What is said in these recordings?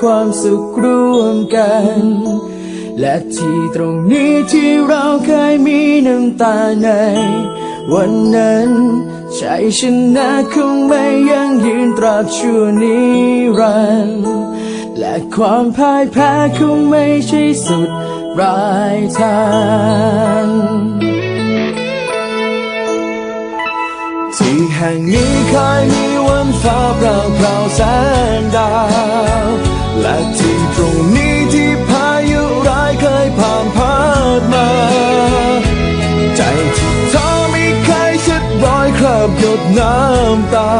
ความสุขร่วมกัน และที่ตรงนี้ที่เราเคยมีน้ำตาใน วันนั้นใจฉันนะคงไม่ยังยืนตราบชั่วนิรันดร์และความพ่ายแพ้คงไม่ใช่สุดปลายทางที่แห่งนี้เคยมีวันฟ้าเปล่าเปล่าแส บหยดน้ำตา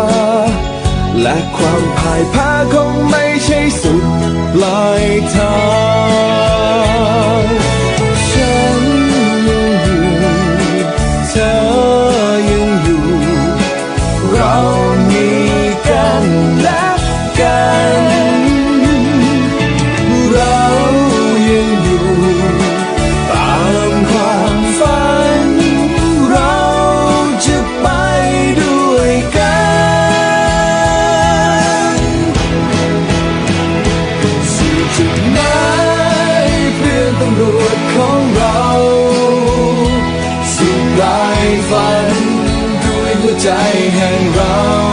และความพ่ายแพ้คงไม่ใช่สุดปลายทางฉันยังอยู่เธอยังอยู่ เรามี ไหมายเพื่อนตำรวจของเราสุดปลายฝันด้วยหัวใจแห่งเรา